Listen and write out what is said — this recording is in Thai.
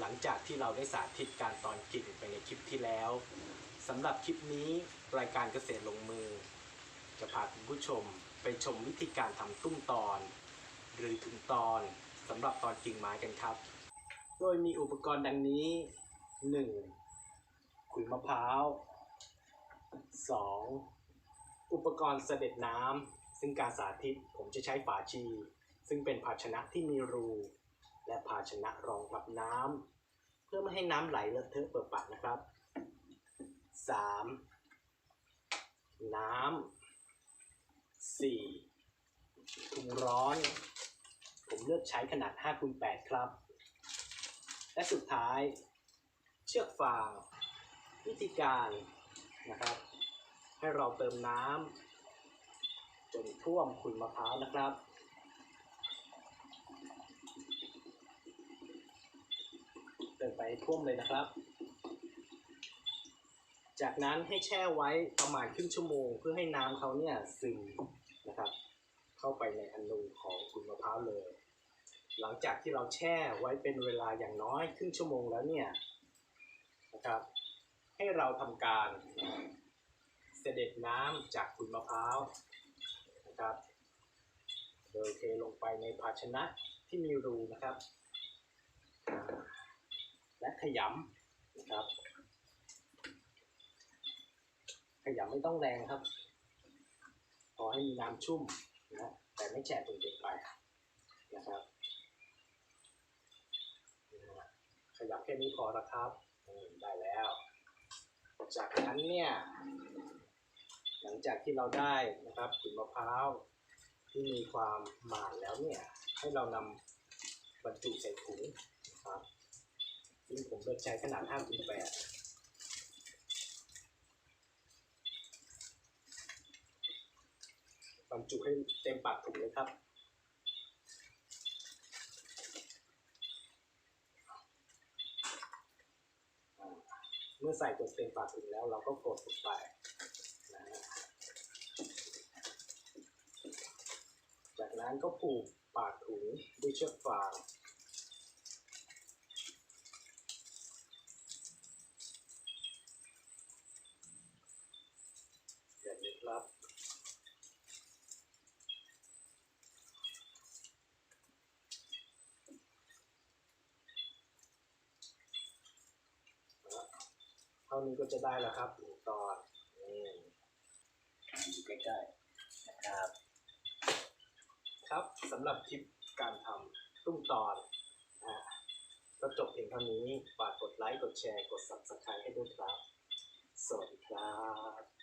หลังจากที่เราได้สาธิตการตอนกิ่งไปในคลิปที่แล้วสำหรับคลิปนี้รายการเกษตรลงมือ จะพาคุณผู้ชมไปชมวิธีการทำตุ้มตอน หรือถึงตอนสำหรับตอนกิ่งไม้กันครับ โดยมีอุปกรณ์ดังนี้ 1. ขุยมะพร้าว 2. อุปกรณ์เสด็จน้ำซึ่งการสาธิตผมจะใช้ฝาชี ซึ่งเป็นภาชนะที่มีรู และภาชนะรองรับน้ำเพื่อไม่ให้น้ำไหลเลอะเทอะเปิดปะนะครับ 3. น้ำ 4. ถุงร้อน ผมเลือกใช้ขนาด5คูณ8ครับ และสุดท้าย เชือกฟาง วิธีการนะครับ ให้เราเติมน้ำจนท่วมขุยมะพร้าวนะครับ เติมไปให้ ท่วมเลยนะครับ จากนั้นให้แช่ไว้ประมาณครึ่งชั่วโมง เพื่อให้น้ำเขาเนี่ยซึมนะครับ เข้าไปในอนูของขุยมะพร้าวเลย หลังจากที่เราแช่ไว้เป็นเวลาอย่างน้อยครึ่งชั่วโมงแล้วเนี่ยนะครับ ให้เราทำการเสด็จน้ำจากขุยมะพร้าวนะครับโดยเทลงไปในภาชนะที่มีรูนะครับ และขยำนะครับ ขยำไม่ต้องแรงครับ พอให้มีน้ำชุ่มนะแต่ไม่แฉะจนเกินไปนะครับขยำแค่นี้พอแล้วครับได้แล้ว จากนั้นเนี่ย หลังจากที่เราได้นะครับขุยมะพร้าวที่มีความหมาดแล้วเนี่ย ให้เรานำบรรจุใส่ถุงนะครับ ซึ่งผมเลือกใช้ขนาด5คูณ8บรรจุให้เต็มปากถุงเลยครับ เมื่อใส่จนเต็มปากถุงแล้วเราก็กดลงไปนะฮะจากนั้นก็ผูกปากถุงด้วยเชือกฟางแบบนี้ครับ เท่านี้ก็จะได้แล้วครับหนึ่งตอนนี่อยู่ใกล้ๆนะครับ ครับสำหรับคลิปการทำตุ้มตอนนะฮะก็จบเพียงเท่านี้ฝากกดไลค์ กดแชร์ กด subscribe ให้ด้วยครับ สวัสดีครับ